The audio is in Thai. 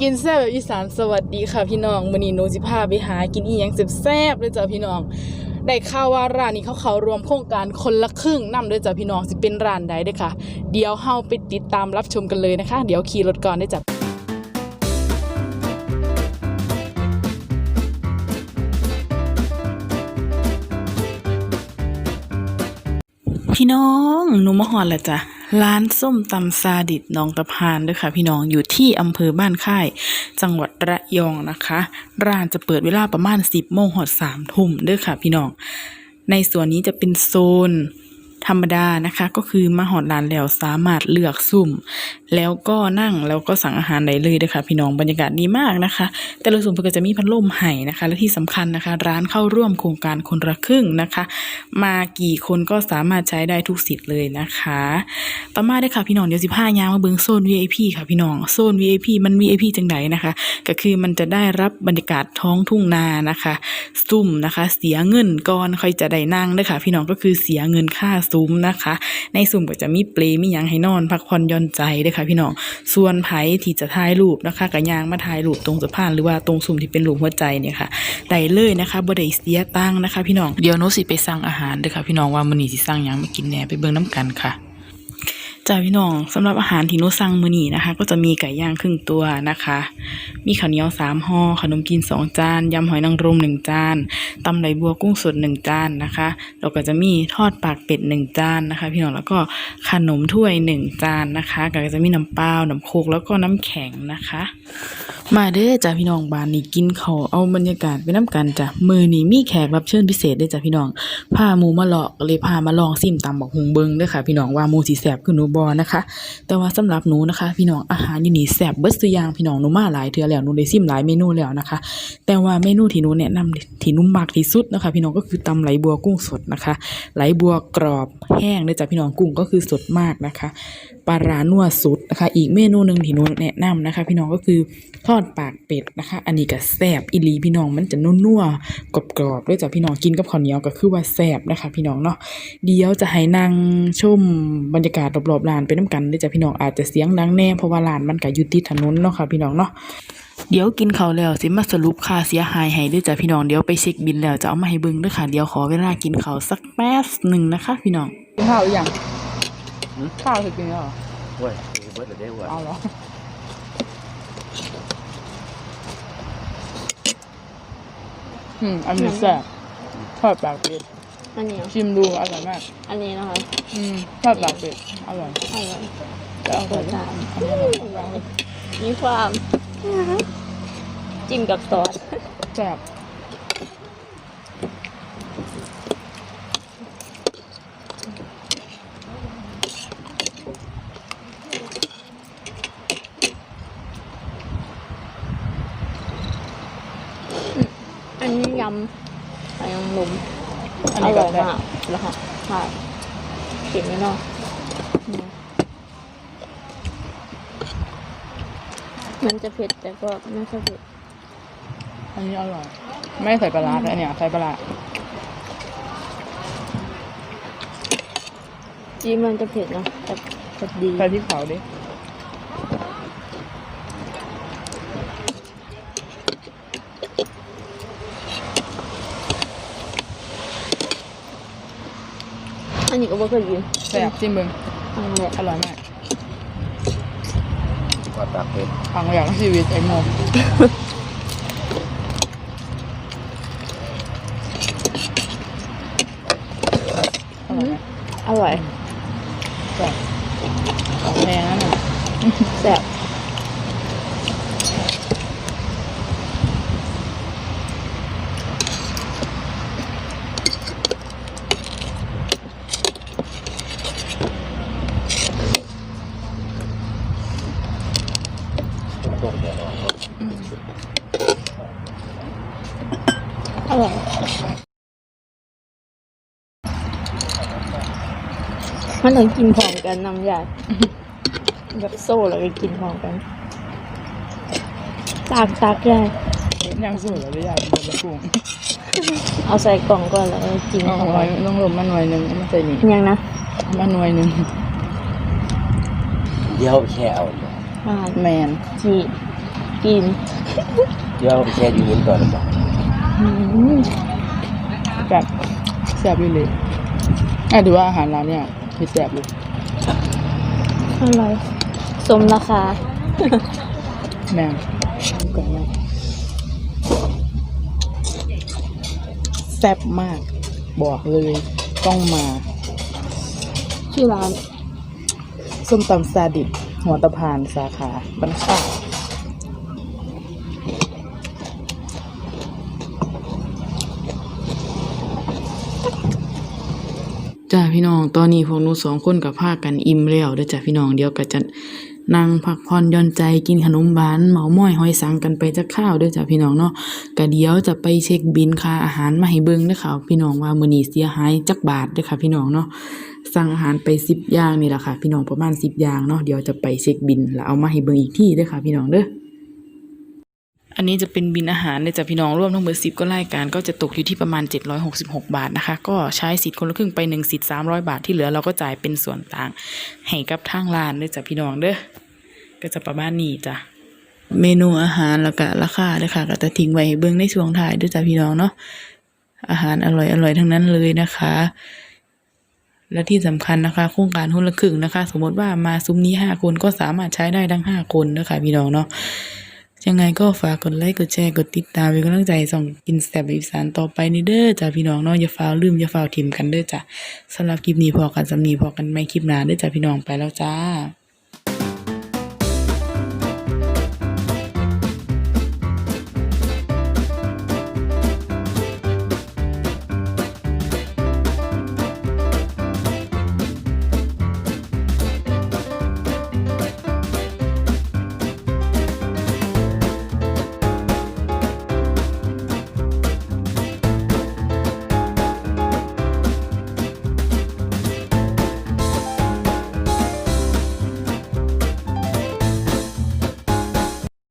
กินแซ่บแบบอีสานสวัสดีค่ะพี่น้องมื้อนี้หนูสิพาไปหากินอีหยังแซ่บๆเลยจ้ะพี่น้อง ได้ข่าวว่าร้านนี้เขาเขารวมโครงการคนละครึ่งนำด้วยจ้ะพี่น้องสิเป็นร้านใดเด้อค่ะ เดี๋ยวเฮาไปติดตามรับชมกันเลยนะคะ เดี๋ยวขี่รถก่อนได้จ้ะพี่น้องหนูมาหอดแล้วจ้ะ ร้านส้มตำซาดิดหนองตะพานด้วยค่ะพี่น้องอยู่ที่อำเภอบ้านค่าย จังหวัดระยองนะคะ ร้านจะเปิดเวลาประมาณ 10โมงหอด3ทุ่มด้วยค่ะพี่น้อง ในส่วนนี้จะเป็นโซน ธรรมดานะคะก็คือมาหอดร้านแล้วสามารถเลือกซุ่ม แล้วก็นั่งแล้วก็สั่งอาหารได้เลยด้วยค่ะพี่น้องบรรยากาศดีมากนะคะ แต่ละสุ่มเพิ่นก็จะมีพัดลมให้นะคะ และที่สำคัญนะคะ ร้านเข้าร่วมโครงการคนละครึ่งนะคะ มากี่คนก็สามารถใช้ได้ทุกสิทธิ์เลยนะคะ ต่อมาได้ค่ะพี่น้องเดี๋ยวสิพายางมาเบิ่งโซน VIP ค่ะพี่น้องโซน VIP มัน VIP จังไดนะคะ ก็คือมันจะได้รับบรรยากาศท้องทุ่งนานะคะ ซุ่มนะคะ เสียเงินก่อนค่อยจะได้นั่งเด้อค่ะ พี่น้องก็คือเสียเงินค่าซุ้มนะคะ ในซุ้มก็จะมีเปลมียังให้นอน พักผ่อนย่อนใจด้วยค่ะพี่น้องส่วนไผที่จะถ่ายรูปนะคะก็ยางมาถ่ายรูปตรงสะพานหรือว่าตรงซุ้มที่เป็นหลุมหัวใจเนี่ยค่ะได้เลยนะคะบ่ได้เสียตั้งนะคะ พี่น้องเดี๋ยวโนสิไปสั่งอาหารด้วยค่ะพี่น้องว่ามันนี่สิสั่งยังมากินแหน่ไปเบิ่งน้ำกันค่ะ จ้าพี่น้องสำหรับอาหารที่หนูสั่งมื้อนี้นะคะ ก็จะมีไก่ย่างครึ่งตัวนะคะ มีข้าวเหนียวสามห่อขนมจีนสองจานยำหอยนางรมหนึ่งจานตำไหลบัวกุ้งสดหนึ่งจานนะคะแล้วก็จะมีทอดปากเป็ดหนึ่งจานนะคะ พี่น้องแล้วก็ขนมถ้วยหนึ่งจานนะคะก็จะมีน้ำเปล่าน้ำโคกแล้วก็น้ำแข็งนะคะ มาเด้อจ้ะพี่น้องบ้านนี้กินข้าวเอาบรรยากาศไปน้ำกันจ้ะมือนี้มีแขกรับเชิญพิเศษเด้จ้ะพี่น้องพาหมูมาเลาะเลยพามาลองซิมตำบักหุงเบิงด้อค่ะ พี่น้องว่าหมูสิแซ่บคือหนูบ่นะคะ แต่ว่าสำหรับหนูนะคะ พี่น้องอาหารอยู่นี่แซ่บเบิดซุอย่างพี่น้องหนูมาหลายเทือแล้วหนูได้ซิมหลายเมนูแล้วนะคะ แต่ว่าเมนูที่หนูแนะนำที่นุ่มมากที่สุดนะคะ พี่น้องก็คือตำไหลบัวกุ้งสดนะคะ ไหลบัวกรอบแห้งเลยจ้ะพี่น้องกุ้งก็คือสดมากนะคะปลาร้านัวสุดนะคะ อีกเมนูหนึ่งที่หนูแนะนำนะคะ พี่น้องก็คือทอดปากเป็ดนะคะ อันนี้ก็แซ่บอีหลีพี่น้องมันจะนัวๆกรอบๆด้วยจ้ะพี่น้องกินกับข้าวเหนียวก็คือว่าแซ่บนะคะ พี่น้องเนาะเดี๋ยวจะให้นั่งชมบรรยากาศรอบๆร้านไปน้ำกันด้วยจ้ะพี่น้องอาจจะเสียงดังแน่เพราะว่าร้านมันก็อยู่ติดถนนเนาะค่ะพี่น้องเนาะเดี๋ยวกินข้าวแล้วสิมาสรุปค่าเสียหายให้ด้วยจ้ะพี่น้องเดี๋ยวไปเช็คบินแล้วจะเอามาให้เบิ่งด้วยค่ะเดี๋ยวขอเวลากินข้าวสักแป๊บหนึ่งนะคะ พี่น้องกินข้าวหรือยังข้าวคือกินแล้วเว้ยเบิร์ดเดย์เว้ยเอาเหรอ อืมอันนี้แซ่บทอดปากเป็ดอันนี้เหรอชิมดูอร่อยมาก อันนี้นะคะอืมทอดปากเป็ดอร่อยอร่อยแต่เอาเปิใส่ดได้ตามอันนี้อร่อยมีความ จิ้มกับซอสแซ่บ นนี้ยำไก่ยังลุมอันอนี้ก็ร่อยแซ่บมากแล้วค่ะใช่กินไม่นอกอืมมันจะเผ็ดแต่ก็ไม่ค่อยเผ็ดอันนี้อร่อย ไม่ใส่ปลาร้าแต่อันเนี้ยใส่ปลาร้าจีมันจะเผ็ดเนาะแต่เผ็ดดี ใส่พริกเผาดิ นนี้ก็ไม่เคยกินแซ่บจิ้มเบิ่งครั้งแรกอร่อยมากทอดปากเป็ดครั้งแรกในชีวิตไอ้โมอร่อยไหมอร่อยแซ่บของแพงนั่นน่ะแซ่บ ต้มแน่นอน อร่อย มันต้องกินพร้อมกันน้ำยาแบบโซ่แล้วก็กินพร้อมกันตากตากยายยังสูตรหรือยังบนกุ้งเอาใส่กล่องก่อนแล้วก็กินเอาพร้อมหน่กัอยนต้องลมมาหน่อยหนึงมาใส่นี่ยังนะมาหน่อยหนึงเดี๋ยวแค่เอาอ่าแมนจีกินเดี๋ยวเอาไปแช่อยู่หินก่อนหรือเปล่าอืมแบบแซ่บอยู่เลยอะถือว่าอาหารร้านเนี่ย คือแซ่บเลยอร่อย สมราคา แม่งก่อนนะแซ่บมาก บอกเลยต้องมา ชื่อร้าน ส้มตำซาดิสหัวตะพานสาขาบ้านข้า จ้าพี่น้อง ตอนนี้พวกหนูสองคนกับพากันอิ่มแล้วเด้อจ้าพี่น้องเดี๋ยวก็จะนั่งพักผ่อนย่อนใจกินขนมหวานเหมาม้อยหอยสังกันไปจักข้าวเด้อจ้าพี่น้องเนาะก็เดี๋ยวจะไปเช็คบินค่าอาหารมาให้เบิ่งเด้อค่ะพี่น้องว่ามื้อนี้เสียหายจักบาทเด้อค่ะพี่น้องเนาะสั่งอาหารไปสิบอย่างนี่แหละค่ะ พี่น้องประมาณสิบอย่างเนาะเดี๋ยวจะไปเช็คบินแล้วเอามาให้เบิ่งอีกที่เด้อค่ะพี่น้องเด้อ อันนี้จะเป็นบินอาหารเนี่ยจะพี่น้องร่วมทั้งหมดสิบก็รายการก็จะตกอยู่ที่ประมาณ 766 บาทนะคะ ก็ใช้สิทธิ์คนละครึ่งไปหนึ่งสิทธิ์300 บาทที่เหลือเราก็จ่ายเป็นส่วนต่างให้กับทางร้านเด้อจ้ะพี่น้องเด้อก็จะประมาณนี้จ้ะเมนูอาหารแล้วก็ราคาเด้อค่ะก็จะทิ้งไว้เบิ่งในช่วงท้ายด้อจ้ะพี่น้องเนาะอาหารอร่อยอร่อยทั้งนั้นเลยนะคะ และที่สำคัญนะคะ โครงการหุ้นละครึ่งนะคะ สมมติว่ามาซุ้มนี้ห้าคนก็สามารถใช้ได้ทั้งห้าคนนะคะพี่น้องเนาะ ยังไงก็ฝากกดไลค์กดแชร์กดติดตามเป็นกำลังใจส่องกินแสบอีสานต่อไปนี่เด้อจ้าพี่น้องเนาะอย่าฟ้าวลืมอย่าฟ้าวทิมกันเด้อจ้าสำหรับคลิปนี้พอกันสำนีพอกันไม่คลิปหน้าเด้อจ้าพี่น้องไปแล้วจ้า